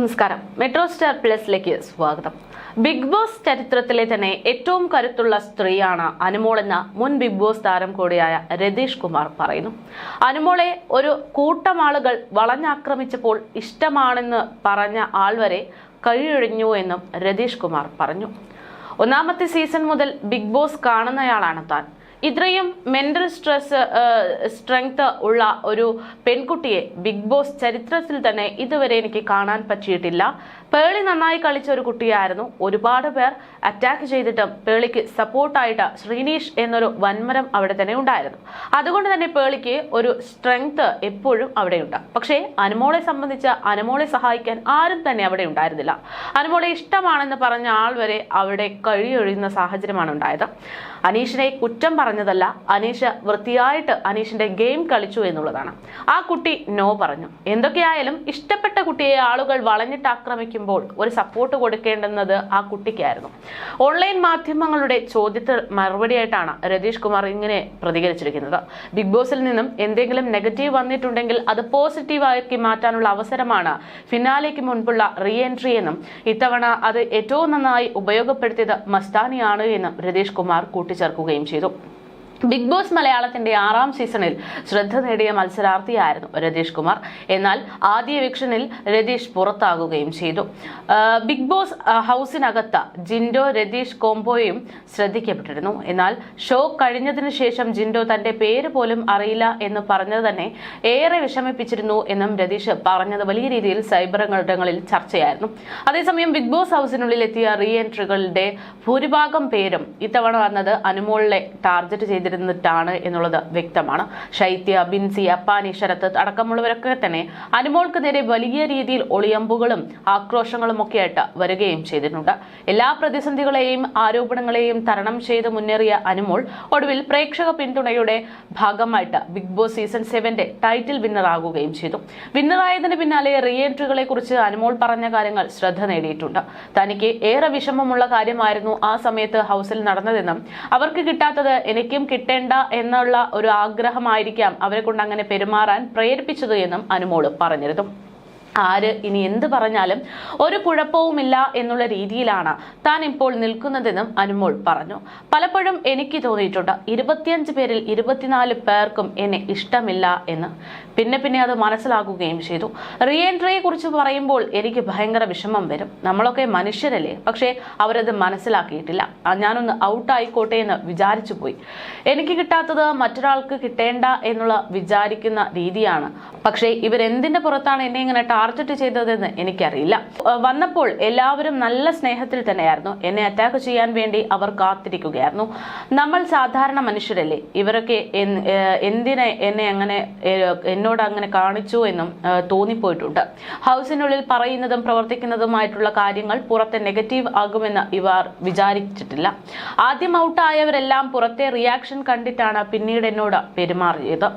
നമസ്കാരം. Metro star പ്ലസിലേക്ക് സ്വാഗതം. Big boss ചരിത്രത്തിലെ തന്നെ ഏറ്റവും കരുത്തുള്ള സ്ത്രീയാണ് അനുമോൾ എന്ന മുൻ ബിഗ് ബോസ് താരം കൂടിയായ രതീഷ് കുമാർ പറയുന്നു. അനുമോളെ ഒരു കൂട്ടം ആളുകൾ വളഞ്ഞാക്രമിച്ചപ്പോൾ ഇഷ്ടമാണെന്ന് പറഞ്ഞ ആൾ വരെ കഴിയൊഴിഞ്ഞു എന്നും രതീഷ് കുമാർ പറഞ്ഞു. ഒന്നാമത്തെ സീസൺ മുതൽ ബിഗ് ബോസ് കാണുന്നയാളാണ് താൻ. ഇത്രയും മെന്റൽ സ്ട്രെസ് സ്ട്രെങ്ത് ഉള്ള ഒരു പെൺകുട്ടിയെ ബിഗ് ബോസ് ചരിത്രത്തിൽ തന്നെ ഇതുവരെ എനിക്ക് കാണാൻ പറ്റിയിട്ടില്ല. പേളി നന്നായി കളിച്ച ഒരു കുട്ടിയായിരുന്നു. ഒരുപാട് പേർ അറ്റാക്ക് ചെയ്തിട്ടും പേളിക്ക് സപ്പോർട്ടായിട്ട് ശ്രീനീഷ് എന്നൊരു വൻമരം അവിടെ തന്നെ ഉണ്ടായിരുന്നു. അതുകൊണ്ട് തന്നെ പേളിക്ക് ഒരു സ്ട്രെങ്ത് എപ്പോഴും അവിടെയുണ്ട്. പക്ഷേ അനുമോളെ സംബന്ധിച്ച് അനുമോളെ സഹായിക്കാൻ ആരും തന്നെ അവിടെ ഉണ്ടായിരുന്നില്ല. അനുമോളെ ഇഷ്ടമാണെന്ന് പറഞ്ഞ ആൾ വരെ അവിടെ കഴിയൊഴിയുന്ന സാഹചര്യമാണ് ഉണ്ടായത്. അനീഷിനെ കുറ്റം പറഞ്ഞതല്ല. അനീഷ് വൃത്തിയായിട്ട് അനീഷിന്റെ ഗെയിം കളിച്ചു എന്നുള്ളതാണ്. ആ കുട്ടി നോ പറഞ്ഞു. എന്തൊക്കെയായാലും ഇഷ്ടപ്പെട്ട കുട്ടിയെ ആളുകൾ വളഞ്ഞിട്ട് ആക്രമിക്കുമ്പോൾ ഒരു സപ്പോർട്ട് കൊടുക്കേണ്ടുന്നത് ആ കുട്ടിക്കായിരുന്നു. ഓൺലൈൻ മാധ്യമങ്ങളുടെ ചോദ്യത്തിന് മറുപടിയായിട്ടാണ് രതീഷ് കുമാർ ഇങ്ങനെ പ്രതികരിച്ചിരിക്കുന്നത്. ബിഗ് ബോസിൽ നിന്നും എന്തെങ്കിലും നെഗറ്റീവ് വന്നിട്ടുണ്ടെങ്കിൽ അത് പോസിറ്റീവാക്കി മാറ്റാനുള്ള അവസരമാണ് ഫിനാലേക്ക് മുൻപുള്ള റീ എൻട്രി എന്നും ഇത്തവണ അത് ഏറ്റവും നന്നായി ഉപയോഗപ്പെടുത്തിയത് മസ്താനിയാണ് എന്നും രതീഷ് കുമാർ കൂട്ടിച്ചേർക്കുകയും ചെയ്തു. ബിഗ് ബോസ് മലയാളത്തിന്റെ ആറാം സീസണിൽ ശ്രദ്ധ നേടിയ മത്സരാർത്ഥിയായിരുന്നു രതീഷ് കുമാർ. എന്നാൽ ആദ്യ വീക്ഷണിൽ രതീഷ് പുറത്താകുകയും ചെയ്തു. ബിഗ് ബോസ് ഹൗസിനകത്ത് ജിൻഡോ രതീഷ് കോംബോയും ശ്രദ്ധിക്കപ്പെട്ടിരുന്നു. എന്നാൽ ഷോ കഴിഞ്ഞതിനു ശേഷം ജിൻഡോ തന്റെ പേര് പോലും അറിയില്ല എന്ന് പറഞ്ഞത് തന്നെ ഏറെ വിഷമിപ്പിച്ചിരുന്നു എന്നും രതീഷ് പറഞ്ഞത് വലിയ രീതിയിൽ സൈബർ ഇടങ്ങളിൽ ചർച്ചയായിരുന്നു. അതേസമയം ബിഗ് ബോസ് ഹൗസിനുള്ളിൽ എത്തിയ റീ എൻട്രികളുടെ ഭൂരിഭാഗം പേരും ഇത്തവണ വന്നത് അനുമോളിനെ ടാർഗറ്റ് ചെയ്തിരുന്നിട്ടാണ് എന്നുള്ളത് വ്യക്തമാണ്. ശൈത്യ ബിൻസി അപ്പാനി ശരത്ത് അടക്കമുള്ളവരൊക്കെ തന്നെ അനുമോൾക്ക് നേരെ വലിയ രീതിയിൽ ഒളിയമ്പുകളും ആക്രോശങ്ങളും ഒക്കെ ആയിട്ട് വരികയും ചെയ്തിട്ടുണ്ട്. എല്ലാ പ്രതിസന്ധികളെയും ആരോപണങ്ങളെയും തരണം ചെയ്ത് മുന്നേറിയ അനുമോൾ ഒടുവിൽ പ്രേക്ഷക പിന്തുണയുടെ ഭാഗമായിട്ട് ബിഗ് ബോസ് സീസൺ സെവന്റെ ടൈറ്റിൽ വിന്നർ ആകുകയും ചെയ്തു. വിന്നറായതിന് പിന്നാലെ റീ എൻട്രികളെ കുറിച്ച് അനുമോൾ പറഞ്ഞ കാര്യങ്ങൾ ശ്രദ്ധ നേടിയിട്ടുണ്ട്. തനിക്ക് ഏറെ വിഷമമുള്ള കാര്യമായിരുന്നു ആ സമയത്ത് ഹൗസിൽ നടന്നതെന്നും അവർക്ക് കിട്ടാത്തത് എനിക്കും കിട്ടേണ്ട എന്നുള്ള ഒരു ആഗ്രഹമായിരിക്കാം അവരെ കൊണ്ട് അങ്ങനെ പെരുമാറാൻ പ്രേരിപ്പിച്ചത് എന്നും അനുമോൾ പറഞ്ഞിരുന്നു. ആര് ഇനി എന്ത് പറഞ്ഞാലും ഒരു കുഴപ്പവുമില്ല എന്നുള്ള രീതിയിലാണ് താൻ ഇപ്പോൾ നിൽക്കുന്നതെന്നും അനുമോൾ പറഞ്ഞു. പലപ്പോഴും എനിക്ക് തോന്നിയിട്ടുണ്ട് ഇരുപത്തിയഞ്ച് പേരിൽ ഇരുപത്തിനാല് പേർക്കും എന്നെ ഇഷ്ടമില്ല എന്ന്. പിന്നെ പിന്നെ അത് മനസ്സിലാക്കുകയും ചെയ്തു. റീ എൻട്രിയെ കുറിച്ച് പറയുമ്പോൾ എനിക്ക് ഭയങ്കര വിഷമം വരും. നമ്മളൊക്കെ മനുഷ്യരല്ലേ. പക്ഷേ അവരത് മനസ്സിലാക്കിയിട്ടില്ല. ഞാനൊന്ന് ഔട്ട് ആയിക്കോട്ടെ എന്ന് വിചാരിച്ചു പോയി. എനിക്ക് കിട്ടാത്തത് മറ്റൊരാൾക്ക് കിട്ടേണ്ട എന്നുള്ള വിചാരിക്കുന്ന രീതിയാണ്. പക്ഷേ ഇവരെന്തിന്റെ പുറത്താണ് എന്നെ ഇങ്ങനെ ടാർഗറ്റ് ചെയ്തതെന്ന് എനിക്കറിയില്ല. വന്നപ്പോൾ എല്ലാവരും നല്ല സ്നേഹത്തിൽ തന്നെയായിരുന്നു. എന്നെ അറ്റാക്ക് ചെയ്യാൻ വേണ്ടി അവർ കാത്തിരിക്കുകയായിരുന്നു. നമ്മൾ സാധാരണ മനുഷ്യരല്ലേ? ഇവരൊക്കെ എന്തിനെ എന്നെ അങ്ങനെ എന്നോട് അങ്ങനെ കാണിച്ചു എന്നും തോന്നിപ്പോയിട്ടുണ്ട്. ഹൗസിനുള്ളിൽ പറയുന്നതും പ്രവർത്തിക്കുന്നതുമായിട്ടുള്ള കാര്യങ്ങൾ പുറത്തെ നെഗറ്റീവ് ആകുമെന്ന് ഇവർ വിചാരിച്ചിട്ടില്ല. ആദ്യം ഔട്ടായവരെല്ലാം പുറത്തെ റിയാക്ഷൻ കണ്ടിട്ടാണ് പിന്നീട് എന്നോട് പെരുമാറിയത്.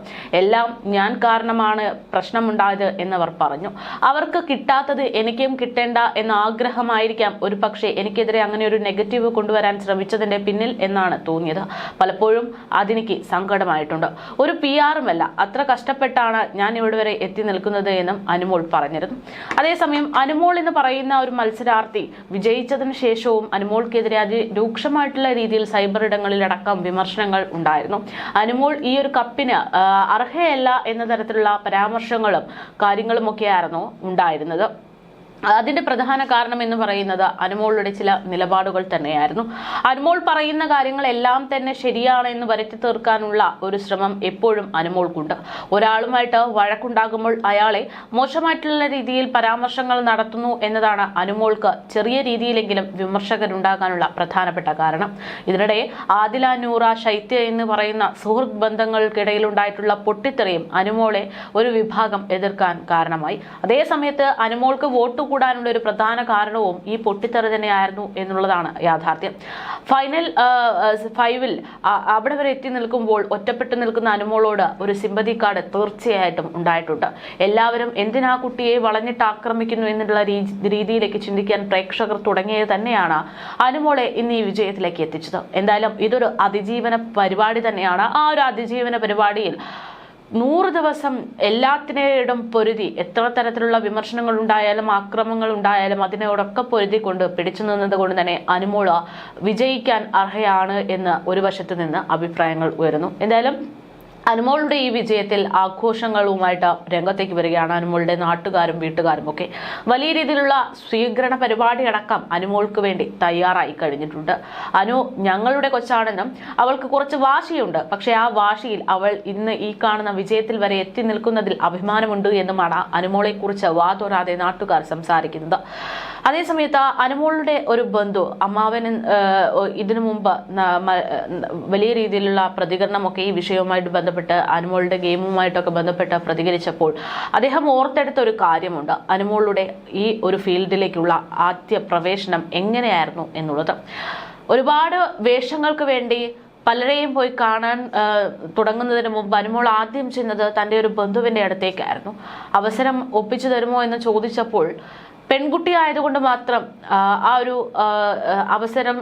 എല്ലാം ഞാൻ കാരണമാണ് പ്രശ്നമുണ്ടായത് എന്നവർ പറഞ്ഞു. അവർക്ക് കിട്ടാത്തത് എനിക്കും കിട്ടേണ്ട എന്ന ആഗ്രഹമായിരിക്കാം. ഒരു പക്ഷേ എനിക്കെതിരെ അങ്ങനെ ഒരു നെഗറ്റീവ് കൊണ്ടുവരാൻ ശ്രമിച്ചതിന്റെ പിന്നിൽ എന്നാണ് തോന്നിയത്. പലപ്പോഴും അതെനിക്ക് സങ്കടമായിട്ടുണ്ട്. ഒരു പി ആറുമല്ല അത്ര കഷ്ടപ്പെട്ടാണ് ഞാൻ ഇവിടെ വരെ എത്തി നിൽക്കുന്നത് എന്നും അനുമോൾ പറഞ്ഞിരുന്നു. അതേസമയം അനുമോൾ എന്ന് പറയുന്ന ഒരു മത്സരാർത്ഥി വിജയിച്ചതിന് ശേഷവും അനുമോൾക്കെതിരെ അതിരൂക്ഷമായിട്ടുള്ള രീതിയിൽ സൈബർ ഇടങ്ങളിലടക്കം വിമർശനങ്ങൾ ഉണ്ടായിരുന്നു. അനുമോൾ ഈ ഒരു കപ്പിന് അർഹയല്ല എന്ന തരത്തിലുള്ള പരാമർശങ്ങളും കാര്യങ്ങളുമൊക്കെയായിരുന്നു. ഉണ്ടായിരുന്നത്. അതിന്റെ പ്രധാന കാരണം എന്ന് പറയുന്നത് അനുമോളുടെ ചില നിലപാടുകൾ തന്നെയായിരുന്നു. അനുമോൾ പറയുന്ന കാര്യങ്ങളെല്ലാം തന്നെ ശരിയാണ് എന്ന് വരുത്തി തീർക്കാനുള്ള ഒരു ശ്രമം എപ്പോഴും അനുമോൾക്കുണ്ട്. ഒരാളുമായിട്ട് വഴക്കുണ്ടാകുമ്പോൾ അയാളെ മോശമായിട്ടുള്ള രീതിയിൽ പരാമർശങ്ങൾ നടത്തുന്നു എന്നതാണ് അനുമോൾക്ക് ചെറിയ രീതിയിലെങ്കിലും വിമർശകരുണ്ടാകാനുള്ള പ്രധാനപ്പെട്ട കാരണം. ഇതിനിടെ ആദില നൂറ ശൈത്യ എന്ന് പറയുന്ന സുഹൃത്ത് ബന്ധങ്ങൾക്കിടയിലുണ്ടായിട്ടുള്ള പൊട്ടിത്തെറിയും അനുമോളെ ഒരു വിഭാഗം എതിർക്കാൻ കാരണമായി. അതേസമയത്ത് അനുമോൾക്ക് വോട്ട് കൂടാനുള്ള ഒരു പ്രധാന കാരണവും ഈ പൊട്ടിത്തെറി തന്നെയായിരുന്നു എന്നുള്ളതാണ് യാഥാർത്ഥ്യം. ഫൈനൽ ഫൈവിൽ അവിടെ വരെ എത്തി നിൽക്കുമ്പോൾ ഒറ്റപ്പെട്ടു നിൽക്കുന്ന അനുമോളോട് ഒരു സിമ്പതി കാർഡ് തീർച്ചയായിട്ടും ഉണ്ടായിട്ടുണ്ട്. എല്ലാവരും എന്തിനാ കുട്ടിയെ വളഞ്ഞിട്ട് ആക്രമിക്കുന്നു എന്നുള്ള രീതിയിലേക്ക് ചിന്തിക്കാൻ പ്രേക്ഷകർ തുടങ്ങിയത് തന്നെയാണ് അനുമോളെ ഇന്ന് ഈ വിജയത്തിലേക്ക് എത്തിച്ചത്. എന്തായാലും ഇതൊരു അതിജീവന പരിപാടി തന്നെയാണ്. ആ ഒരു അതിജീവന പരിപാടിയിൽ നൂറ് ദിവസം എല്ലാത്തിനേടും പൊരുതി എത്ര തരത്തിലുള്ള വിമർശനങ്ങൾ ഉണ്ടായാലും ആക്രമങ്ങൾ ഉണ്ടായാലും അതിനോടൊക്കെ പൊരുതിക്കൊണ്ട് പിടിച്ചു നിന്നത് കൊണ്ട് തന്നെ അനുമോള വിജയിക്കാൻ അർഹയാണ് എന്ന് ഒരു വശത്ത് നിന്ന് അഭിപ്രായങ്ങൾ ഉയരുന്നു. എന്തായാലും അനുമോളുടെ ഈ വിജയത്തിൽ ആഘോഷങ്ങളുമായിട്ട് രംഗത്തേക്ക് വരികയാണ് അനുമോളുടെ നാട്ടുകാരും വീട്ടുകാരും ഒക്കെ. വലിയ രീതിയിലുള്ള സ്വീകരണ പരിപാടി അടക്കം അനുമോൾക്ക് വേണ്ടി തയ്യാറായി കഴിഞ്ഞിട്ടുണ്ട്. അനു ഞങ്ങളുടെ കൊച്ചാണെന്നും അവൾക്ക് കുറച്ച് വാശിയുണ്ട്. പക്ഷേ ആ വാശിയിൽ അവൾ ഇന്ന് ഈ കാണുന്ന വിജയത്തിൽ വരെ എത്തി നിൽക്കുന്നതിൽ അഭിമാനമുണ്ട് എന്നുമാണ് അനുമോളെ കുറിച്ച് വാതോരാതെ നാട്ടുകാർ സംസാരിക്കുന്നത്. അതേസമയത്ത് അനുമോളുടെ ഒരു ബന്ധു അമ്മാവന് ഇതിനു മുമ്പ് വലിയ രീതിയിലുള്ള പ്രതികരണമൊക്കെ ഈ വിഷയവുമായിട്ട് ബന്ധപ്പെട്ട് അനുമോളുടെ ഗെയിമുമായിട്ടൊക്കെ ബന്ധപ്പെട്ട് പ്രതികരിച്ചപ്പോൾ അദ്ദേഹം ഓർത്തെടുത്ത ഒരു കാര്യമുണ്ട്. അനുമോളുടെ ഈ ഒരു ഫീൽഡിലേക്കുള്ള ആദ്യ പ്രവേശനം എങ്ങനെയായിരുന്നു എന്നുള്ളത്. ഒരുപാട് വേഷങ്ങൾക്ക് വേണ്ടി പലരെയും പോയി കാണാൻ തുടങ്ങുന്നതിന് മുമ്പ് അനുമോൾ ആദ്യം ചെന്നത് തന്റെ ഒരു ബന്ധുവിന്റെ അടുത്തേക്കായിരുന്നു. അവസരം ഒപ്പിച്ചു തരുമോ എന്ന് ചോദിച്ചപ്പോൾ പെൺകുട്ടി ആയതുകൊണ്ട് മാത്രം ആ, ഒരു അവസരം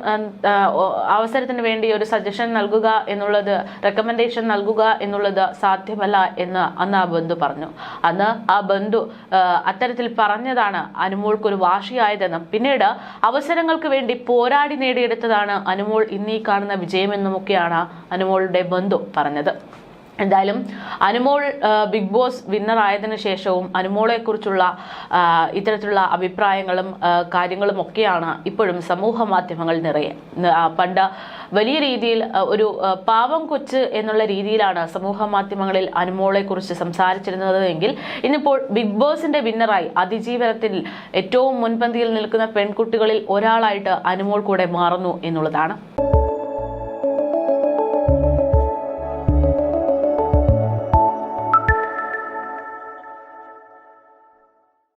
അവസരത്തിന് വേണ്ടി ഒരു സജഷൻ നൽകുക എന്നുള്ളത് റെക്കമെൻഡേഷൻ നൽകുക എന്നുള്ളത് സാധ്യമല്ല എന്ന് അന്ന് ആ ബന്ധു പറഞ്ഞു. അന്ന് ആ ബന്ധു അത്തരത്തിൽ പറഞ്ഞതാണ് അനുമോൾക്കൊരു വാശിയായതെന്നും. പിന്നീട് അവസരങ്ങൾക്ക് വേണ്ടി പോരാടി നേടിയെടുത്തതാണ് അനുമോൾ ഇന്നീ കാണുന്ന വിജയമെന്നുമൊക്കെയാണ് അനുമോളുടെ ബന്ധു പറഞ്ഞത്. എന്തായാലും അനുമോൾ ബിഗ് ബോസ് വിന്നർ ആയതിനു ശേഷവും അനുമോളെക്കുറിച്ചുള്ള ഇത്തരത്തിലുള്ള അഭിപ്രായങ്ങളും കാര്യങ്ങളും ഒക്കെയാണ് ഇപ്പോഴും സമൂഹ മാധ്യമങ്ങൾ നിറയെ പണ്ട് വലിയ രീതിയിൽ ഒരു പാവം കൊച്ച് എന്നുള്ള രീതിയിലാണ് സമൂഹ മാധ്യമങ്ങളിൽ അനുമോളെക്കുറിച്ച് സംസാരിച്ചിരുന്നത് എങ്കിൽ ഇന്നിപ്പോൾ ബിഗ് ബോസിന്റെ വിന്നറായി അതിജീവനത്തിൽ ഏറ്റവും മുൻപന്തിയിൽ നിൽക്കുന്ന പെൺകുട്ടികളിൽ ഒരാളായിട്ട് അനുമോൾ കൂടെ മാറുന്നു എന്നുള്ളതാണ്.